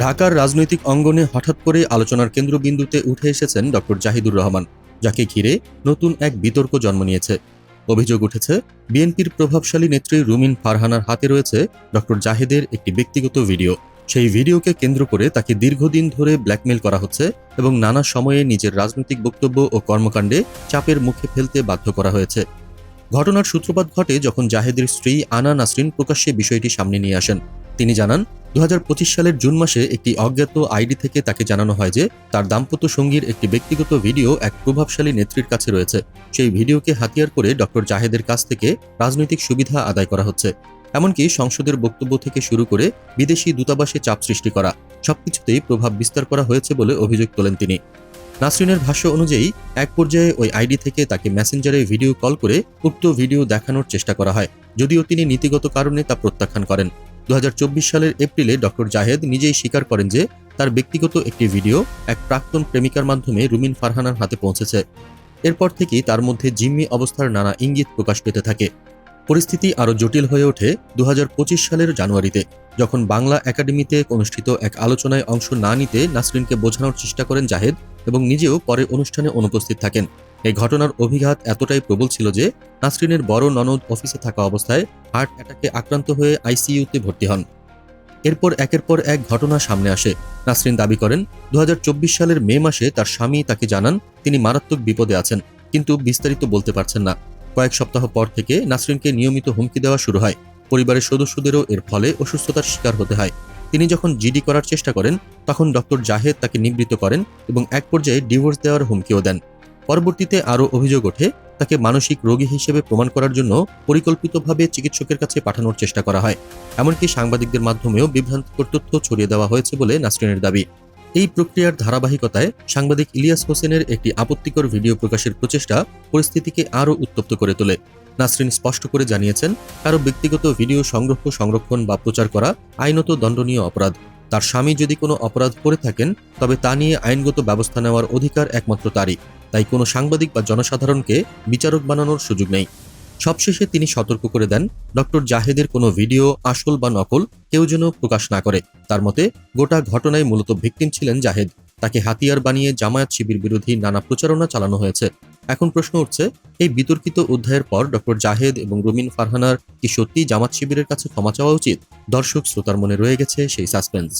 ঢাকার রাজনৈতিক অঙ্গনে হঠাৎ করে আলোচনার কেন্দ্রবিন্দুতে উঠে এসেছেন ডক্টর জাহিদুর রহমান, যাকে ঘিরে নতুন এক বিতর্ক জন্ম নিয়েছে। অভিযোগ উঠেছে, বিএনপির প্রভাবশালী নেত্রী রুমিন ফারহানার হাতে রয়েছে ডক্টর জাহেদের একটি ব্যক্তিগত ভিডিও। সেই ভিডিওকে কেন্দ্র করে তাকে দীর্ঘদিন ধরে ব্ল্যাকমেল করা হচ্ছে এবং নানা সময়ে নিজের রাজনৈতিক বক্তব্য ও কর্মকাণ্ডে চাপের মুখে ফেলতে বাধ্য করা হয়েছে। ঘটনার সূত্রপাত ঘটে যখন জাহেদের স্ত্রী আনা নাসরিন প্রকাশ্যে বিষয়টি সামনে নিয়ে আসেন। তিনি জানান দু হাজার পঁচিশ সালের জুন মাসে একটি অজ্ঞাত আইডি থেকে তাকে জানানো হয় যে তার দাম্পত্য সঙ্গীর একটি ব্যক্তিগত ভিডিও এক প্রভাবশালী নেত্রীর কাছে রয়েছে। সেই ভিডিওকে হাতিয়ার করে ডক্টর জাহেদের কাছ থেকে রাজনৈতিক সুবিধা আদায় করা হচ্ছে। এমনকি সংসদের বক্তব্য থেকে শুরু করে বিদেশি দূতাবাসে চাপ সৃষ্টি করা, সবকিছুতেই প্রভাব বিস্তার করা হয়েছে বলে অভিযোগ তোলেন তিনি। নাসরিনের ভাষ্য অনুযায়ী, এক পর্যায়ে ওই আইডি থেকে তাকে মেসেঞ্জারে ভিডিও কল করে উক্ত ভিডিও দেখানোর চেষ্টা করা হয়, যদিও তিনি নীতিগত কারণে তা প্রত্যাখ্যান করেন। দু হাজার চব্বিশ সালের এপ্রিলে ডক্টর জাহেদ নিজেই স্বীকার করেন যে তার ব্যক্তিগত একটি ভিডিও এক প্রাক্তন প্রেমিকার মাধ্যমে রুমিন ফারহানার হাতে পৌঁছেছে। এরপর থেকেই তার মধ্যে জিম্মি অবস্থার নানা ইঙ্গিত প্রকাশ পেতে থাকে। পরিস্থিতি আরও জটিল হয়ে ওঠে দুহাজার পঁচিশ সালের জানুয়ারিতে, যখন বাংলা একাডেমিতে অনুষ্ঠিত এক আলোচনায় অংশ না নিতে নাসরিনকে বোঝানোর চেষ্টা করেন জাহেদ এবং নিজেও পরে অনুষ্ঠানে অনুপস্থিত থাকেন। এই ঘটনার অভিঘাত এতটাই প্রবল ছিল যে নাসরিনের বড় ননদ অফিসে থাকা অবস্থায় হার্ট অ্যাটাকে আক্রান্ত হয়ে আইসিইউতে ভর্তি হন। এরপর একের পর এক ঘটনা সামনে আসে। নাসরিন দাবি করেন দু হাজার চব্বিশ সালের মে মাসে তার স্বামী তাকে জানান তিনি মারাত্মক বিপদে আছেন, কিন্তু বিস্তারিত বলতে পারছেন না। কয়েক সপ্তাহ পর থেকে নাসরিনকে নিয়মিত হুমকি দেওয়া শুরু হয়। পরিবারের সদস্যদেরও এর ফলে অসুস্থতার শিকার হতে হয়। তিনি যখন জিডি করার চেষ্টা করেন, তখন ডক্টর জাহেদ তাকে নিবৃত্ত করেন এবং এক পর্যায়ে ডিভোর্স দেওয়ার হুমকিও দেন। পরবর্তীতে আরও অভিযোগ ওঠে, তাকে মানসিক রোগী হিসেবে প্রমাণ করার জন্য পরিকল্পিতভাবে চিকিৎসকের কাছে পাঠানোর চেষ্টা করা হয়। এমনকি সাংবাদিকদের মাধ্যমেও বিভ্রান্তিকর তথ্য ছড়িয়ে দেওয়া হয়েছে বলে নাসরিনের দাবি। এই প্রক্রিয়ার ধারাবাহিকতায় সাংবাদিক ইলিয়াস হোসেনের একটি আপত্তিকর ভিডিও প্রকাশের প্রচেষ্টা পরিস্থিতিকে আরও উত্তপ্ত করে তোলে। নাসরিন স্পষ্ট করে জানিয়েছেন কারও ব্যক্তিগত ভিডিও সংগ্রহ, সংরক্ষণ বা প্রচার করা আইনত দণ্ডনীয় অপরাধ। তার স্বামী যদি কোনো অপরাধ করে থাকেন, তবে তা নিয়ে আইনগত ব্যবস্থা নেওয়ার অধিকার একমাত্র তারই। তাই কোনো সাংবাদিক বা জনসাধারণকে বিচারক বানানোর সুযোগ নেই। সবশেষে তিনি সতর্ক করে দেন, ডক্টর জাহেদের কোনো ভিডিও আসল বা নকল কেউ যেন প্রকাশ না করে। তার মতে, গোটা ঘটনায় মূলত ভিকটিম ছিলেন জাহেদ। তাকে হাতিয়ার বানিয়ে জামায়াত শিবির বিরোধী নানা প্রচারণা চালানো হয়েছে। এখন প্রশ্ন উঠছে, এই বিতর্কিত অধ্যায়ের পর ডক্টর জাহেদ এবং রুমিন ফারহানার কি সত্যি জামাত শিবিরের কাছে ক্ষমা চাওয়া উচিত? দর্শক, শ্রোতার মনে রয়ে গেছে সেই সাসপেন্স।